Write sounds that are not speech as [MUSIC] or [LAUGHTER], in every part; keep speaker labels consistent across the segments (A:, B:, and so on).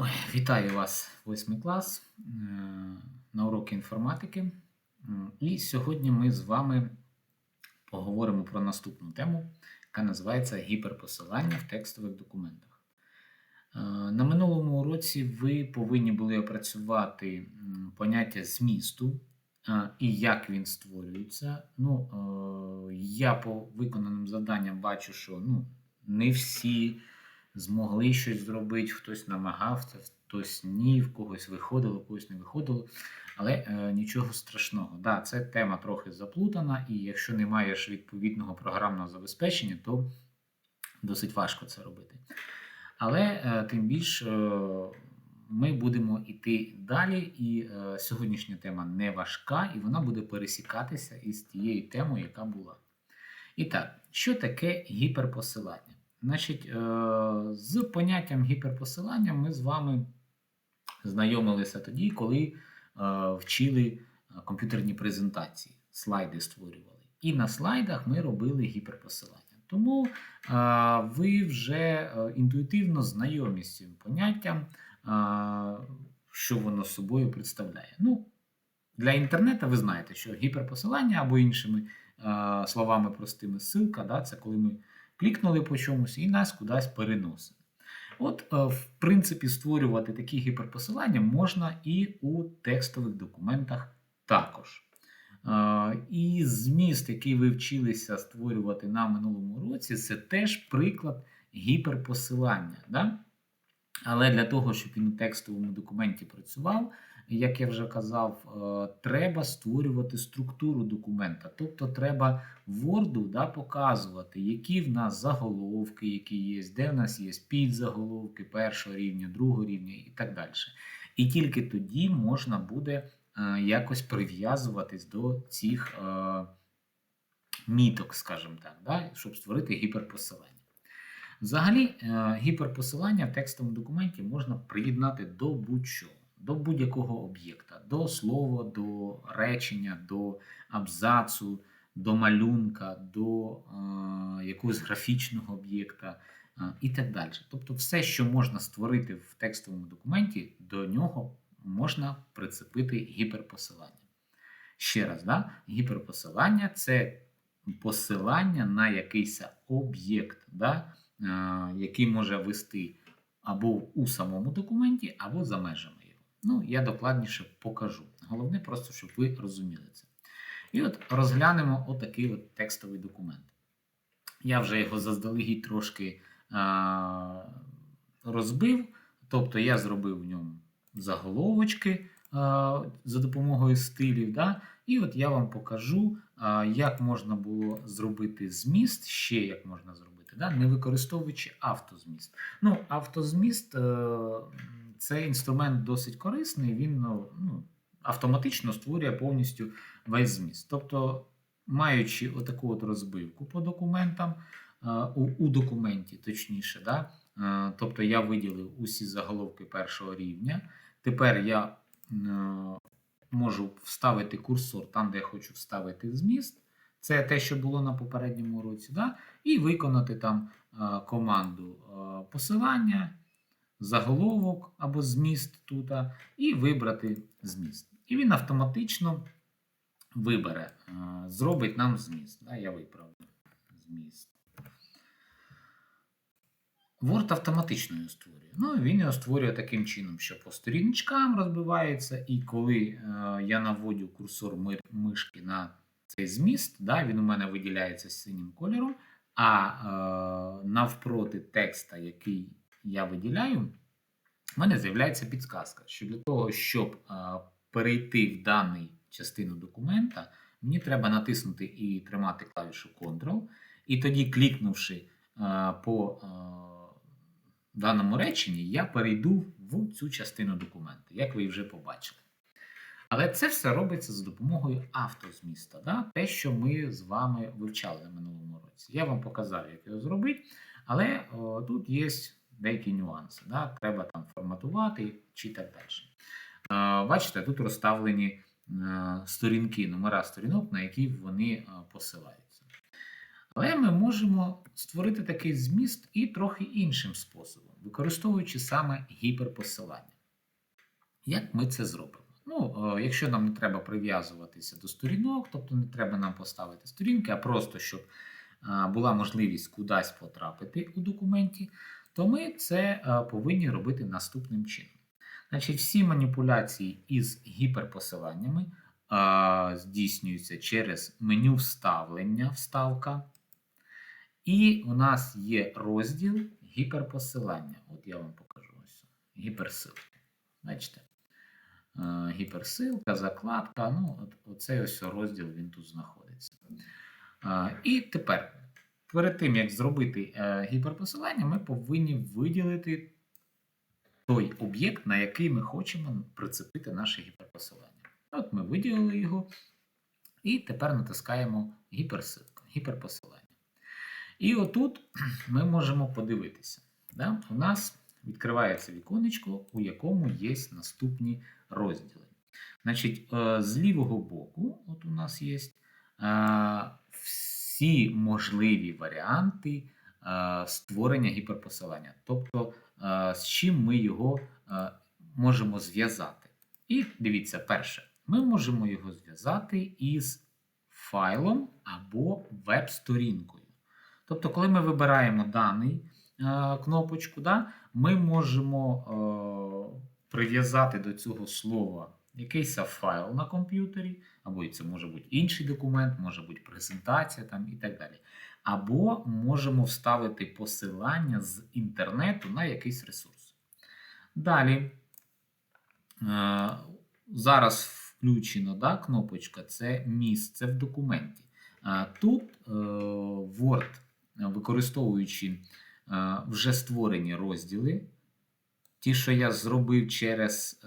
A: Ой, вітаю вас, восьмий клас е, на уроки інформатики. І сьогодні ми з вами поговоримо про наступну тему, яка називається гіперпосилання в текстових документах. Е, На минулому уроці ви повинні були опрацювати поняття змісту е, і як він створюється. Ну, я по виконаним завданням бачу, що ну, не всі змогли щось зробити, хтось намагався, хтось ні, в когось виходило, в когось не виходило. Але е, нічого страшного. Да, це тема трохи заплутана, і якщо не маєш відповідного програмного забезпечення, то досить важко це робити. Але е, тим більш е, ми будемо йти далі, і е, сьогоднішня тема не важка, і вона буде пересікатися із тією темою, яка була. І так, що таке гіперпосилання? Значить, е, з поняттям гіперпосилання ми з вами знайомилися тоді, коли е, вчили е, комп'ютерні презентації, слайди створювали. І на слайдах ми робили гіперпосилання. Тому ви вже інтуїтивно знайомі з цим поняттям, що воно собою представляє. Ну, для інтернету ви знаєте, що гіперпосилання або іншими словами простими ссылка, да, це коли ми клікнули по чомусь і нас кудись переносить. От, е, в принципі, створювати такі гіперпосилання можна і у текстових документах також. Е, І зміст, який ви вчилися створювати на минулому році, це теж приклад гіперпосилання. Да? Але для того, щоб він у текстовому документі працював, як я вже казав, е, треба створювати структуру документа. Тобто треба Word да, показувати, які в нас заголовки, які є, де в нас є підзаголовки першого рівня, другого рівня і так далі. І тільки тоді можна буде е, якось прив'язуватись до цих е, міток, скажімо так, да, щоб створити гіперпосилання. Взагалі, гіперпосилання в текстовому документі можна приєднати до будь-чого, до будь-якого об'єкта, до слова, до речення, до абзацу, до малюнка, до е, якогось графічного об'єкта е, і так далі. Тобто, все, що можна створити в текстовому документі, до нього можна прицепити гіперпосилання. Ще раз, да? гіперпосилання це посилання на якийсь об'єкт. Да? Е, який може вести або у самому документі, або за межами. Ну, я докладніше покажу. Головне, просто, щоб ви розуміли це. І от розглянемо отакий от текстовий документ. Я вже його заздалегідь трошки а, розбив, тобто я зробив в ньому заголовочки а, за допомогою стилів. Да? І от я вам покажу, а, як можна було зробити зміст, ще як можна зробити да, не використовуючи автозміст. Ну, Автозміст е, це інструмент досить корисний, він ну, ну, автоматично створює повністю весь зміст. Тобто, маючи отаку от розбивку по документам, е, у, у документі, точніше, да, е, тобто я виділив усі заголовки першого рівня. Тепер я можу вставити курсор там, де я хочу вставити зміст. Це те, що було на попередньому уроці, да? і виконати там команду посилання, заголовок або зміст тут, і вибрати зміст. І він автоматично вибере, зробить нам зміст. Я виправлю зміст. Word автоматично його створює. Ну, Він його створює таким чином, що по сторіночкам розбивається, і коли е, я наводю курсор мишки на цей зміст, він у мене виділяється синім кольором, а е, навпроти текста, який я виділяю, в мене з'являється підсказка, що для того, щоб е, перейти в дану частину документа, мені треба натиснути і тримати клавішу Ctrl, і тоді, клікнувши е, по е, даному реченні, я перейду в цю частину документа, як ви вже побачили. Але це все робиться за допомогою автозміста, да? те, що ми з вами вивчали на минулому році. Я вам показав, як його зробити, але о, тут є деякі нюанси. Да? Треба там форматувати чи так далі. Бачите, тут розставлені е, сторінки, номера сторінок, на які вони е, посилаються. Але ми можемо створити такий зміст і трохи іншим способом. використовуючи саме гіперпосилання. Як ми це зробимо? Ну, е, якщо нам не треба прив'язуватися до сторінок, тобто не треба нам поставити сторінки, а просто щоб була можливість кудись потрапити у документі, то ми це е, повинні робити наступним чином. Значить, всі маніпуляції із гіперпосиланнями е, здійснюються через меню вставлення, вставка. І у нас є розділ гіперпосилання. От я вам покажу ось. Гіперсилка. Бачите? Е, Гіперсилка, закладка. Ну, оцей ось розділ він тут знаходиться. І тепер, перед тим, як зробити е, гіперпосилання, ми повинні виділити той об'єкт, на який ми хочемо прицепити наше гіперпосилання. От ми виділили його, і тепер натискаємо гіперпосилання. І отут [CLEARS THROAT] ми можемо подивитися. Да? У нас відкривається віконечко, у якому є наступні розділи. Значить, е, з лівого боку, от у нас є е, всі можливі варіанти е, створення гіперпосилання, тобто е, з чим ми його е, можемо зв'язати. І дивіться, перше, ми можемо його зв'язати із файлом або веб-сторінкою. Тобто, коли ми вибираємо даний кнопочку, да, ми можемо прив'язати до цього слова якийсь файл на комп'ютері, або це може бути інший документ, може бути презентація там, і так далі. Або можемо вставити посилання з інтернету на якийсь ресурс. Далі, е, зараз включено да, кнопочка це місце в документі. Е, Тут е, Word, використовуючи вже створені розділи, ті, що я зробив через,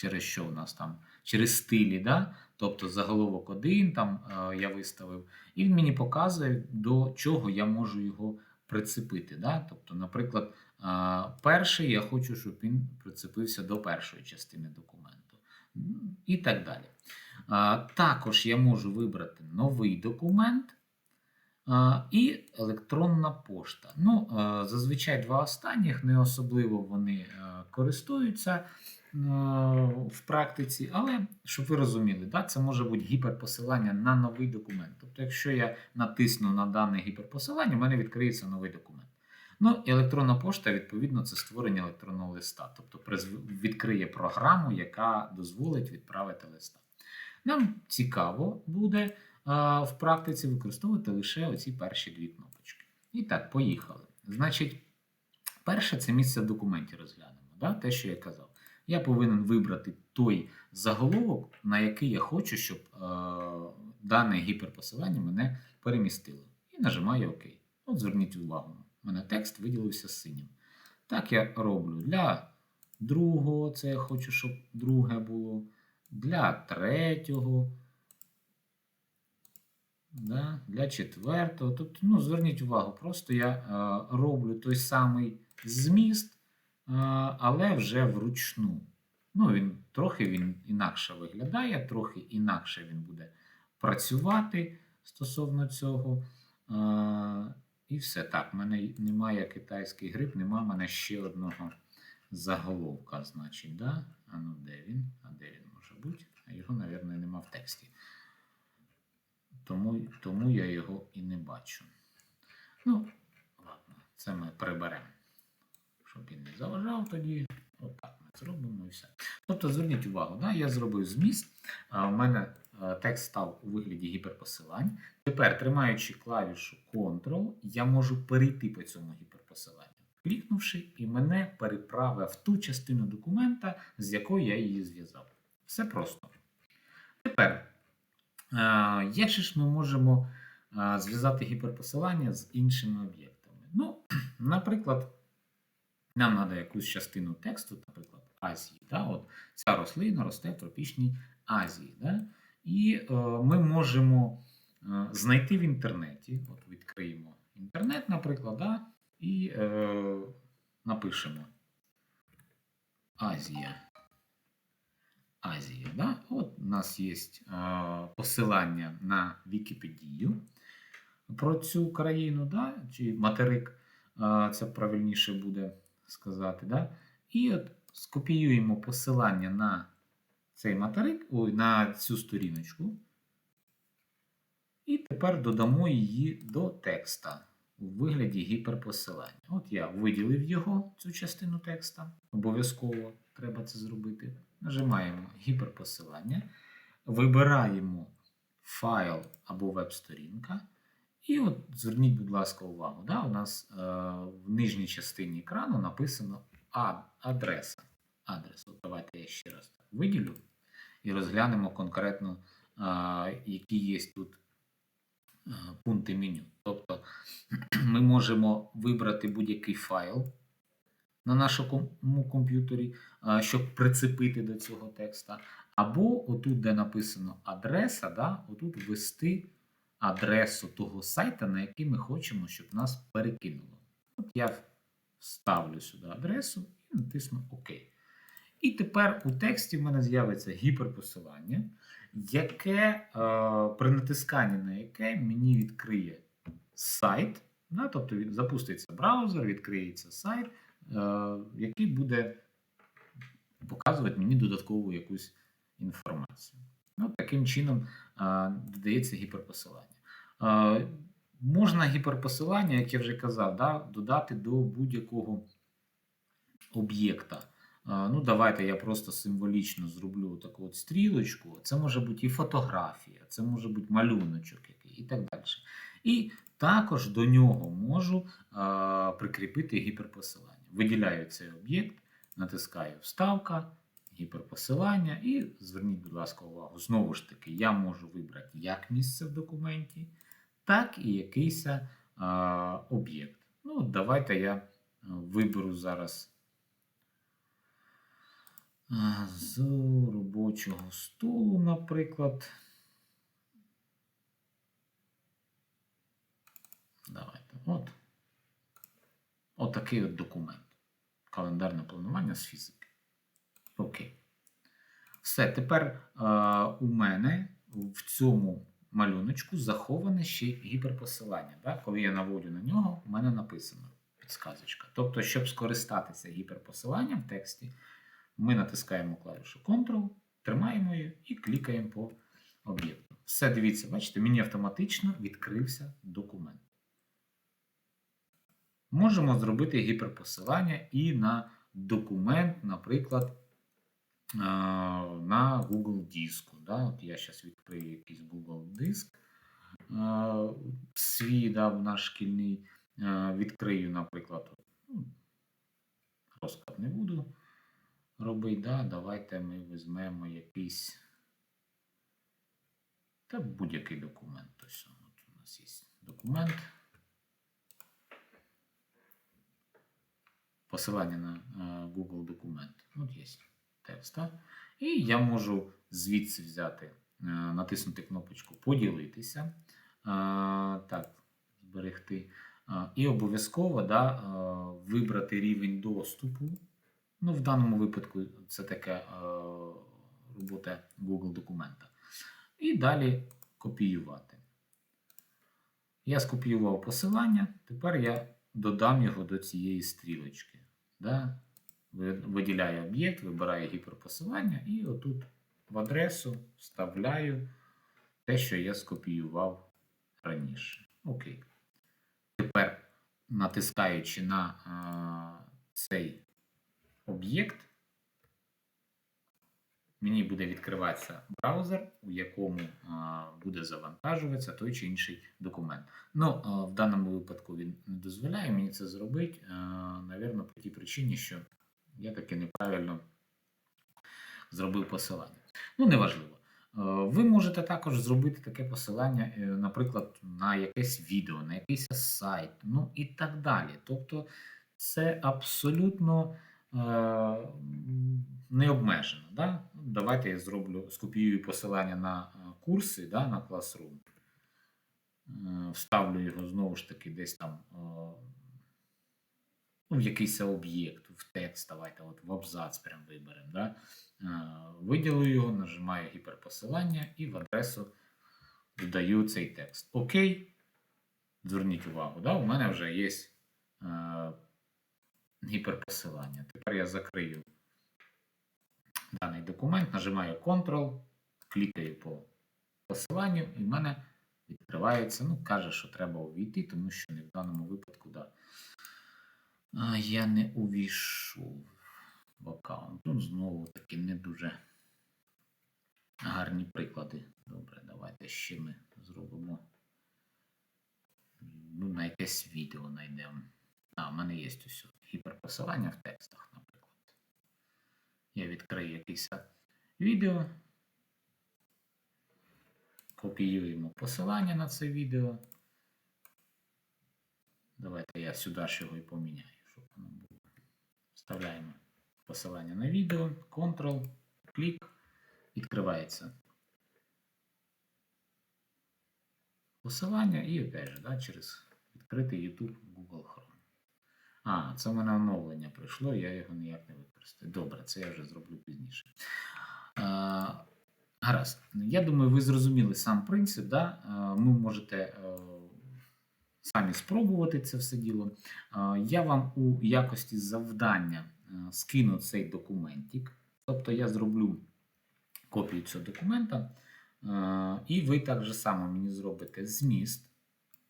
A: через що у нас там? Через стилі, да? тобто заголовок один там е, я виставив, і він мені показує, до чого я можу його прицепити. Да? Тобто, наприклад, е, перший я хочу, щоб він прицепився до першої частини документу. І так далі. Е, також я можу вибрати новий документ. І електронна пошта. Ну, Зазвичай два останніх не особливо вони користуються в практиці, але щоб ви розуміли, да, це може бути гіперпосилання на новий документ. Тобто, якщо я натисну на дане гіперпосилання, в мене відкриється новий документ. Ну, і електронна пошта, відповідно, це створення електронного листа, тобто відкриє програму, яка дозволить відправити листа. Нам цікаво буде в практиці використовувати лише оці перші дві кнопочки. І так, поїхали. Значить, перше це місце в документі розглянемо. Да? Те, що я казав. Я повинен вибрати той заголовок, на який я хочу, щоб е, дане гіперпосилання мене перемістило. І нажимаю ОК. От зверніть увагу, у мене текст виділився синім. Так я роблю для другого, це я хочу, щоб друге було, для третього да, для четвертого. Тобто, ну, зверніть увагу, просто я е, роблю той самий зміст, але вже вручну. Ну, він Трохи він інакше виглядає, трохи інакше він буде працювати стосовно цього. Е, і все. Так, в мене немає китайський гриб, немає в мене ще одного заголовка. значить, да? А ну де він? А де він може бути? А його, мабуть, нема в тексті тому тому я його і не бачу. Ну, ладно, це ми приберемо. Щоб він не заважав тоді. Отак ми зробимо і все. Тобто, зверніть увагу, да, я зробив зміст. У мене текст став у вигляді гіперпосилань. Тепер, тримаючи клавішу Ctrl, я можу перейти по цьому гіперпосиланню. Клікнувши, і мене переправив в ту частину документа, з якою я її зв'язав. Все просто. Тепер. Як же ж ми можемо зв'язати гіперпосилання з іншими об'єктами? Ну, [CLEARS THROAT] Наприклад, нам треба якусь частину тексту, наприклад, Азії. Да? От Ця рослина росте в тропічній Азії. Да? І е, ми можемо е, знайти в інтернеті, от відкриємо інтернет, наприклад, да? і е, напишемо Азія. Азії. Да? От У нас є посилання на Вікіпедію. про цю країну, да? чи материк, а, це правильніше буде сказати. Да? І от скопіюємо посилання на цей материк, ой, на цю сторіночку. І тепер додамо її до текста у вигляді гіперпосилання. От я виділив його, цю частину текста. Обов'язково треба це зробити. Нажимаємо гіперпосилання, вибираємо файл або веб-сторінка. І от зверніть, будь ласка, увагу. Да? У нас е, в нижній частині екрану написано адреса. Адрес. От давайте я ще раз так виділю і розглянемо конкретно, е, які є тут е, пункти меню. Тобто [CLEARS THROAT] ми можемо вибрати будь-який файл на нашому комп'ютері, е, щоб прицепити до цього текста. Або отут, де написано адреса, да, отут ввести адресу того сайта, на який ми хочемо, щоб нас перекинуло. От я ставлю сюди адресу і натисну ОК. І тепер у тексті в мене з'явиться гіперпосилання, яке е, при натисканні на яке мені відкриє сайт, да, тобто від- запуститься браузер, відкриється сайт, е, який буде показувати мені додаткову якусь інформацію. Ну, таким чином додається гіперпосилання. Можна гіперпосилання, як я вже казав, да, додати до будь-якого об'єкта. Ну, давайте я просто символічно зроблю таку от стрілочку. Це може бути і фотографія, це може бути малюночок який, і так далі. І також до нього можу прикріпити гіперпосилання. Виділяю цей об'єкт, натискаю Вставка, гіперпосилання, і зверніть, будь ласка, увагу. Знову ж таки, я можу вибрати як місце в документі, так і якийсь а, об'єкт. Ну, давайте я виберу зараз з робочого столу, наприклад. Давайте. От. От от документ. Календарне планування з фізики. Окей. Все. Тепер е, у мене в цьому малюночку заховане ще гіперпосилання. Да? Коли я наводю на нього, у мене написано підсказочка. Тобто, щоб скористатися гіперпосиланням в тексті, ми натискаємо клавішу Ctrl, тримаємо її і клікаємо по об'єкту. Все, дивіться, бачите, мені автоматично відкрився документ. Можемо зробити гіперпосилання і на документ, наприклад, на Google диску. Да? От я зараз відкрию якийсь Google диск свій да, наш шкільний. Відкрию, наприклад, ну, розклад не буду робити. Да? Давайте ми візьмемо якийсь та будь-який документ. Ось, от у нас є документ. посилання на Google документ. От є текст. Так? І я можу звідси взяти, е, натиснути кнопочку Поділитися. Е, Так, зберегти. Е, І обов'язково да, вибрати рівень доступу. Ну, в даному випадку це така робота Google документа. І далі копіювати. Я скопіював посилання, тепер я додам його до цієї стрілочки. Да? Ви- Виділяю об'єкт, вибираю гіперпосилання і отут в адресу вставляю те, що я скопіював раніше. Окей. Тепер, натискаючи на а, цей об'єкт, мені буде відкриватися браузер, у якому а, буде завантажуватися той чи інший документ. Ну, а, в даному випадку він не дозволяє мені це зробити, а, навірно, по тій причині, що я таки неправильно зробив посилання. Ну, неважливо. Е, Ви можете також зробити таке посилання, е, наприклад, на якесь відео, на якийсь сайт, ну і так далі. Тобто це абсолютно е, не обмежено. Да? Давайте я зроблю, скопіюю посилання на е, курси да, на Classroom. Вставлю його знову ж таки десь там ну, якийсь об'єкт, в текст, давайте от в абзац прям виберемо. Да? Виділю його, нажимаю гіперпосилання і в адресу додаю цей текст. Окей. Зверніть увагу, да? у мене вже є гіперпосилання. Тепер я закрию даний документ, нажимаю Ctrl, клікаю по посиланню, і в мене відкривається, ну, каже, що треба увійти, тому що не в даному випадку, да. А, я не увійшов в аккаунт. Тут знову таки не дуже гарні приклади. Добре, давайте ще ми зробимо. Ну, на якесь відео знайдемо. А, в мене є ось гіперпосилання в текстах, наприклад. Я відкрию якесь відео. Копіюємо посилання на це відео. Давайте я сюди ж його і поміняю. Вставляємо посилання на відео, Ctrl, клік, відкривається посилання і опять же, да, через відкритий YouTube Google Chrome. А, це в мене оновлення прийшло, я його ніяк не використаю. Добре, це я вже зроблю пізніше. А, гаразд. Я думаю, ви зрозуміли сам принцип. Да? Ви можете е, самі спробувати це все діло. Я вам у якості завдання е, скину цей документик. Тобто я зроблю копію цього документа. Е, І ви так же само мені зробите зміст,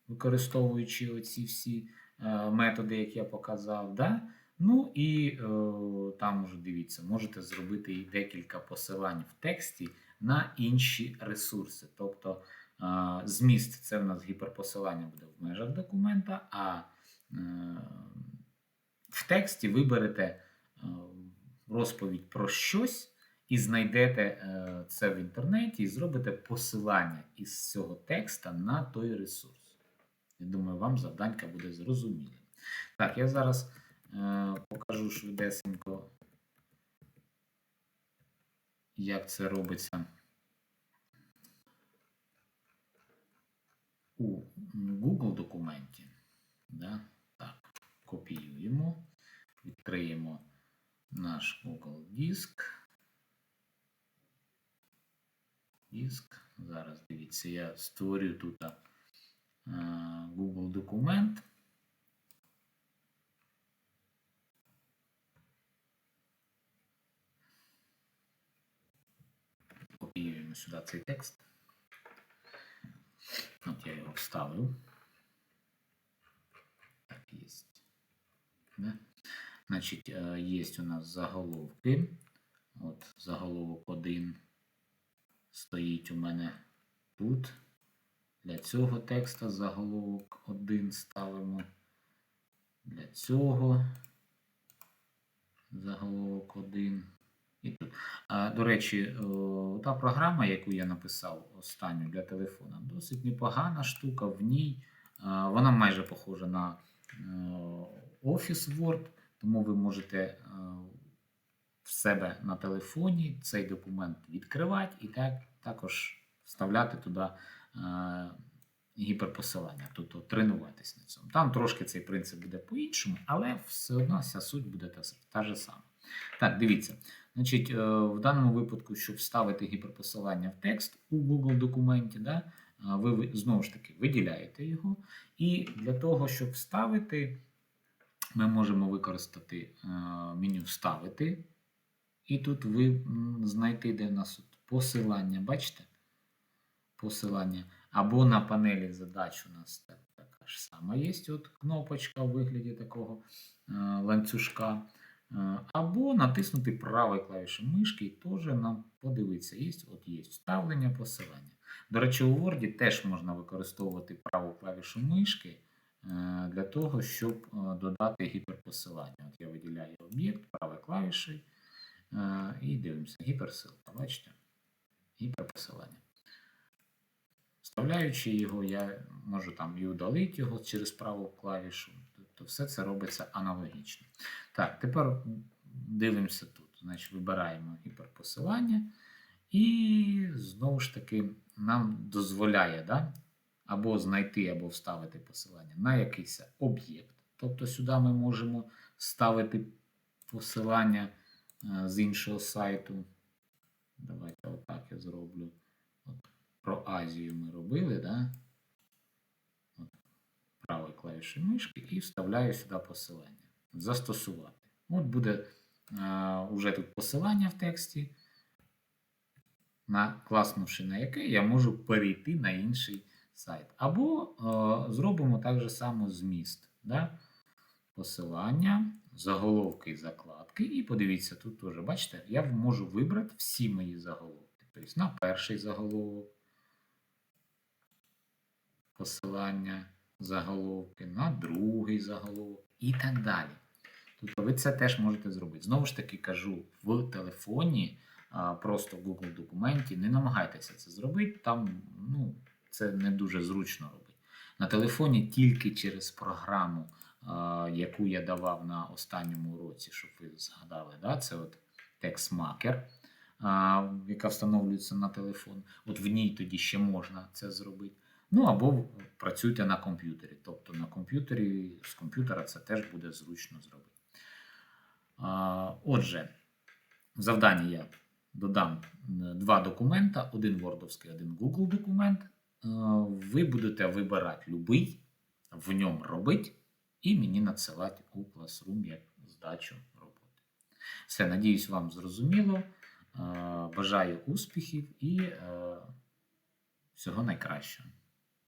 A: використовуючи оці всі е, методи, які я показав. Да? Ну і там вже дивіться, можете зробити і декілька посилань в тексті на інші ресурси. Тобто зміст це в нас гіперпосилання буде в межах документа, а е, в тексті виберете е, розповідь про щось і знайдете е, це в інтернеті і зробите посилання із цього текста на той ресурс. Я думаю, вам завданька буде зрозумілим. Так, я зараз покажу швидесенько, як це робиться у Google документі. Да? Так, копіюємо, відкриємо наш Google Диск. Диск. Зараз дивіться, я створю тут Google документ. Копіюємо сюди цей текст. От я його вставив. Так, є. Да? Значить, є у нас заголовки. От заголовок 1 стоїть у мене тут. Для цього текста заголовок 1 ставимо. Для цього заголовок 1. І тут. До речі, та програма, яку я написав останню для телефона, досить непогана штука. В ній вона майже похожа на е, Office Word, тому ви можете е, в себе на телефоні цей документ відкривати і так, також вставляти туди е, гіперпосилання, тобто тренуватись на цьому. Там трошки цей принцип буде по-іншому, але все одно вся суть буде та, та ж сама. Так, дивіться. Значить, е, В даному випадку, щоб вставити гіперпосилання в текст у Google документі, да, е, ви знову ж таки виділяєте його. І для того, щоб вставити, ми можемо використати е, меню Вставити. І тут ви знайти, де в нас посилання, бачите? Посилання. Або на панелі задач у нас така ж сама є от кнопочка у вигляді такого ланцюжка. Е, або натиснути правою клавішою мишки і теж нам подивитися, є от є вставлення посилання. До речі, у Word теж можна використовувати праву клавішу мишки е, для того, щоб додати гіперпосилання. От Я виділяю об'єкт правою клавішею. І дивимося, гіперсилка, бачите? Гіперпосилання. Вставляючи його, я можу там і удалити його через праву клавішу. Тобто все це робиться аналогічно. Так, тепер дивимося тут. Значить, Вибираємо гіперпосилання. І знову ж таки нам дозволяє да, або знайти, або вставити посилання на якийсь об'єкт. Тобто сюди ми можемо ставити посилання з іншого сайту. Давайте отак я зроблю. От, Про Азію ми робили, да? Правою клавішою мишки і вставляю сюди посилання. Застосувати. От буде е, уже тут посилання в тексті, накласнувши на яке я можу перейти на інший сайт. Або е, зробимо так же само зміст. Да? Посилання, заголовки і закладки. І подивіться, тут теж, бачите, я можу вибрати всі мої заголовки. Тобто на перший заголовок, посилання, заголовки, на другий заголовок і так далі. Тобто ви це теж можете зробити. Знову ж таки кажу, в телефоні, просто в Google документі, не намагайтеся це зробити, там ну, це не дуже зручно робити. На телефоні тільки через програму, яку я давав на останньому уроці, щоб ви згадали, да? це от TextMaker, яка встановлюється на телефон. От в ній тоді ще можна це зробити. Ну або працюйте на комп'ютері. Тобто на комп'ютері з комп'ютера це теж буде зручно зробити. Отже, в завданні я додам два документа: один Wordовський, один Google документ. Е, Ви будете вибирати любий, в ньому робити, і мені надсилати у Classroom як здачу роботи. Все, надіюсь, вам зрозуміло. Е, Бажаю успіхів і е, всього найкращого.